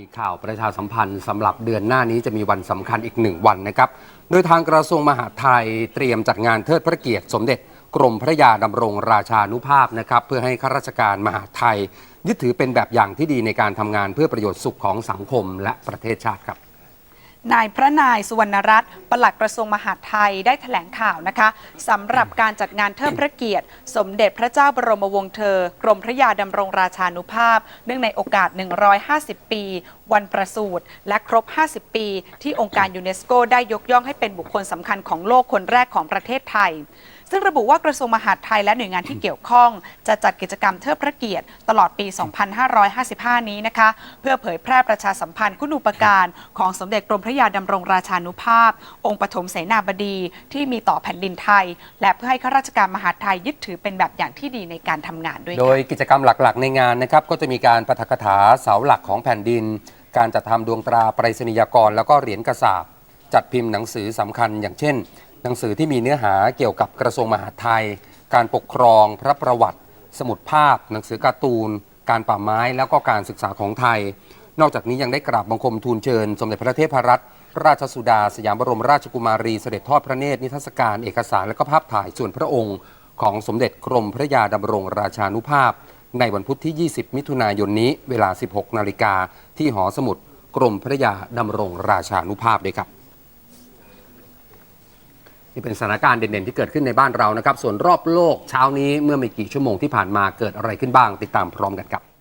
มีข่าวประชาสัมพันธ์สำหรับเดือนหน้านี้จะมีวันสำคัญอีกหนึ่งวันนะครับ โดยทางกระทรวงมหาดไทยเตรียมจัดงานเทิดพระเกียรติสมเด็จกรมพระยาดำรงราชานุภาพนะครับ เพื่อให้ข้าราชการมหาดไทย ยึดถือเป็นแบบอย่างที่ดีในการทำงานเพื่อประโยชน์สุขของสังคมและประเทศชาติครับ นายพระนายสุวรรณรัตน์ปลัดกระทรวงมหาดไทยได้แถลงข่าวนะคะสำหรับการจัดงานเทิดพระเกียรติ สมเด็จพระเจ้าบรมวงศ์เธอ กรมพระยาดำรงราชานุภาพ เนื่องในโอกาส 150 ปี วันประสูติและครบ 50 ปี ที่องค์การยูเนสโกได้ยกย่องให้เป็นบุคคลสำคัญของโลกคนแรกของประเทศไทยซึ่งระบุว่ากระทรวงมหาดไทยและหน่วยงานที่เกี่ยวข้อง จะจัดกิจกรรมเทิดพระเกียรติตลอดปี 2555 นี้นะคะ เพื่อเผยแพร่ประชาสัมพันธ์คุณูปการของสมเด็จกรมพระยาดำรงราชานุภาพ องค์ปฐมเสนาบดีที่มีต่อแผ่นดินไทย และเพื่อให้ข้าราชการมหาดไทยยึดถือเป็นแบบอย่างที่ดีในการทำงานด้วยโดยกิจกรรมหลักๆ ในงานนะครับก็จะมีการปาฐกถาเสาหลักของแผ่นดิน การจัดทำดวงตราไปรษณียกร แล้วก็เหรียญกระสาบจัดพิมพ์หนังสือสำคัญ อย่างเช่น หนังสือที่มีเนื้อหาเกี่ยวกับกระทรวงมหาดไทย การปกครอง พระประวัติ สมุดภาพ หนังสือการ์ตูน การป่าไม้แล้วก็การศึกษาของไทย นอกจากนี้ยังได้กราบบังคมทูลเชิญ สมเด็จพระเทพรัตน ราชสุดาสยามบรมราชกุมารีเสด็จทอดพระเนตรนิทรรศการเอกสารและก็ภาพถ่ายส่วนพระองค์ ของสมเด็จกรมพระยาดำรงราชานุภาพ ในวันพุธที่ 20 มิถุนายนนี้เวลา 16 นาฬิกาที่หอสมุดกรมพระยาดำรงราชานุภาพด้วยครับนี่เป็นสถานการณ์เด่นๆที่เกิดขึ้นในบ้านเรานะครับ ส่วนรอบโลกเช้านี้เมื่อไม่กี่ชั่วโมงที่ผ่านมาเกิดอะไรขึ้นบ้างติดตามพร้อมกันครับ